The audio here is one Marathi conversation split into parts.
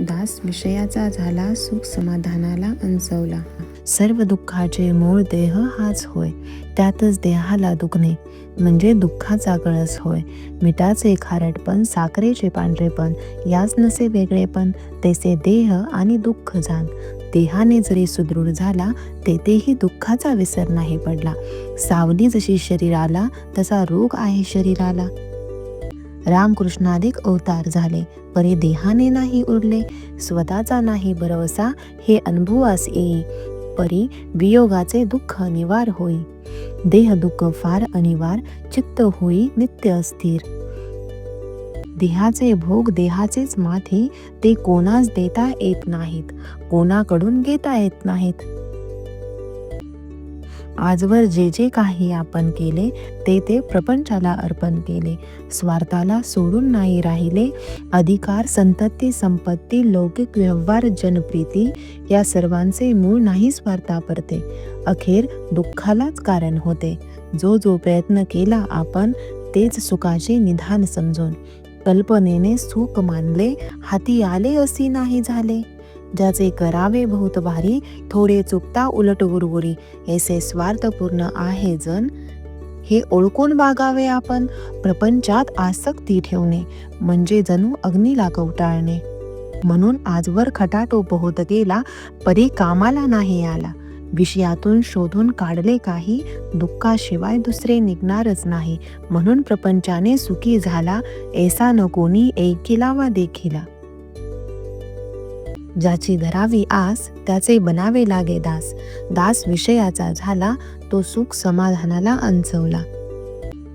दास विषयाचा झाला सुख समाधानाला अंजवला सर्व दुःखाचे मूळ देह हाच होय त्यातच देहाला दुखणे म्हणजे दुःखाचा कळस होय. मिठाचे खारटपण साखरेचे पांढरेपण याच नसे वेगळेपण तेसे देह आणि दुःख जाण. देहाने जरी सुदृढ झाला तेथेही दुःखाचा विसर नाही पडला. सावली जशी शरीराला तसा रोग आहे शरीराला. रामकृष्णाधिक अवतार झाले. परी देहाने नाही उरले स्वतःचा नाही भरवसा हे अनुभवास येई. परी वियोगाचे दुःख अनिवार होई. देह दुःख फार अनिवार चित्त होई नित्य अस्थिर. देहाचे भोग देहाचेच माथी ते कोणास देता येत नाहीत. कोणाकडून घेता येत नाहीत. आजवर जे जे काही आपण केले ते ते प्रपंचाला अर्पण केले. स्वार्थाला सोडून नाही राहिले. अधिकार संतती संपत्ती लौकिक व्यवहार जनप्रीती या सर्वांचे मूळ नाही स्वार्थापरते. अखेर दुःखालाच कारण होते. जो जो प्रयत्न केला आपण तेच सुखाचे निधान समजून. कल्पनेने सुख मानले हाती आले असे नाही झाले. ज्याचे करावे बहुत भारी थोडे चुकता उलट उरवरी ऐसे स्वार्थपूर्ण आहे जन. हे ओळखून वागावे आपण प्रपंचात आसक्ती ठेवणे म्हणजे जणू अग्नीला कवटाळणे. म्हणून आजवर खटाटोप होत गेला परी कामाला नाही आला. विषयातून शोधून काढले काही दुःखाशिवाय दुसरे निघणारच नाही. म्हणून प्रपंचाने सुखी झाला ऐसा न कोणी ऐकिला वा देखिला. ज्याची धरावी आस त्याचे बनावे लागे दास. दास विषयाचा झाला तो सुख समाधानाला अंचवला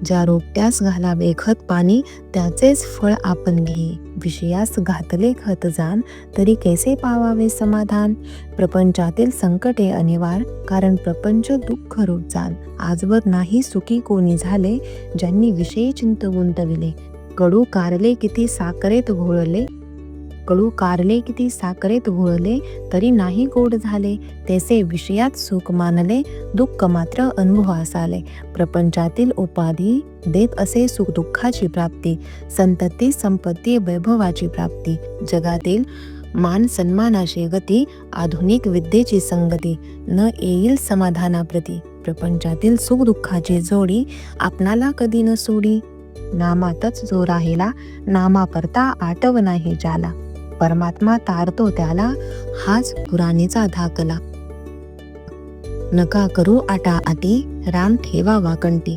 ज्या रोपट्यास घाला बेखत पाणी त्याचेच फळ आपण घे विषयास घातले खत जाण तरी कैसे पावावे समाधान? प्रपंचातील संकटे अनिवार कारण प्रपंच दुःख रूप जाण. आजवर नाही सुखी कोणी झाले ज्यांनी विषयी चिंत गुंतविले कडू कारले किती साखरेत घोळले कळू कारले किती साखरेत घोळले तरी नाही गोड झाले. तेसे विषयात सुख मानले दुःख मात्र अनुभवास आले प्रपंचातील उपाधी देत असे सुख दुःखाची प्राप्ती संतती संपत्ती वैभवाची प्राप्ती. जगातील मान सन्मानाची गती आधुनिक विद्येची संगती न येईल समाधानाप्रती. प्रपंचातील सुख दुःखाची जोडी आपणाला कधी न सोडी. नामातच जो राहिला नामा करता आटव नाही ज्याला. परमात्मा तारतो त्याला हाच पुराणीचा धाकला. नका करू आटा आटी राम ठेवा वाकंटी